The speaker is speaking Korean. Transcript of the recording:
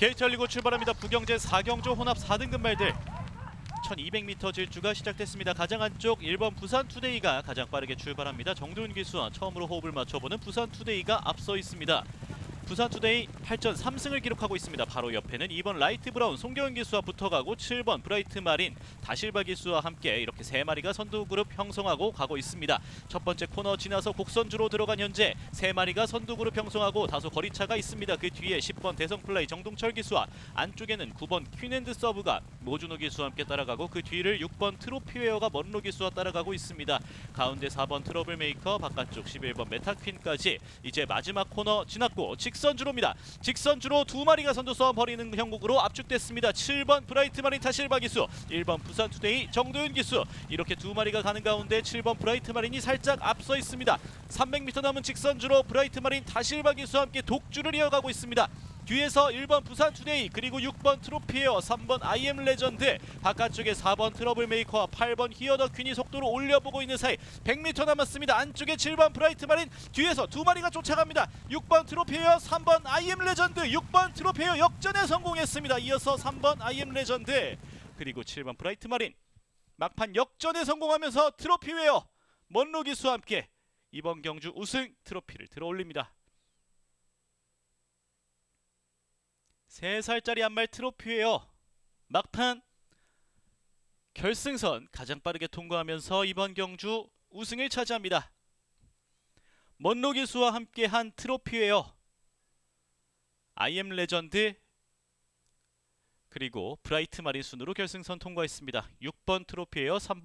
게이트리고 출발합니다. 부경제 4경조 혼합 4등급 말들 1200m 질주가 시작됐습니다. 가장 안쪽 1번 부산 투데이가 가장 빠르게 출발합니다. 정도윤 기수와 처음으로 호흡을 맞춰보는 부산 투데이가 앞서 있습니다. 부산 투데이 8전 3승을 기록하고 있습니다. 바로 옆에는 2번 라이트 브라운 송경은 기수와 붙어가고 7번 브라이트 마린 다실바 기수와 함께 이렇게 세 마리가 선두 그룹 형성하고 가고 있습니다. 첫 번째 코너 지나서 곡선주로 들어간 현재 세 마리가 선두 그룹 형성하고 다소 거리차가 있습니다. 그 뒤에 10번 대성 플레이 정동철 기수와 안쪽에는 9번 퀸앤드 서브가 모준호 기수와 함께 따라가고 그 뒤를 6번 트로피웨어가 먼로 기수와 따라가고 있습니다. 가운데 4번 트러블 메이커 바깥쪽 11번 메타퀸까지 이제 마지막 코너 지났고 직선 주로입니다. 직선주로 두 마리가 선두 싸움 벌이는 형국으로 압축됐습니다. 7번 브라이트 마린 타실바 기수, 1번 부산 투데이 정도윤 기수 이렇게 두 마리가 가는 가운데 7번 브라이트 마린이 살짝 앞서 있습니다. 300m 남은 직선주로 브라이트 마린 타실바 기수와 함께 독주를 이어가고 있습니다. 뒤에서 1번 부산 투데이 그리고 6번 트로피에어 3번 아이엠 레전드. 바깥쪽에 4번 트러블 메이커와 8번 히어더 퀸이 속도를 올려보고 있는 사이 100m 남았습니다. 안쪽에 7번 브라이트 마린 뒤에서 두 마리가 쫓아갑니다. 6번 트로피에어 3번 아이엠 레전드. 6번 트로피에어 역전에 성공했습니다. 이어서 3번 아이엠 레전드. 그리고 7번 브라이트 마린. 막판 역전에 성공하면서 트로피웨어 먼로 기수와 함께 이번 경주 우승 트로피를 들어올립니다 세 살짜리 한 말 트로피예요. 막판 결승선 가장 빠르게 통과하면서 이번 경주 우승을 차지합니다. 먼로 기수와 함께한 트로피예요. 아이엠 레전드 그리고 브라이트 마린 순으로 결승선 통과했습니다. 6번 트로피예요. 3번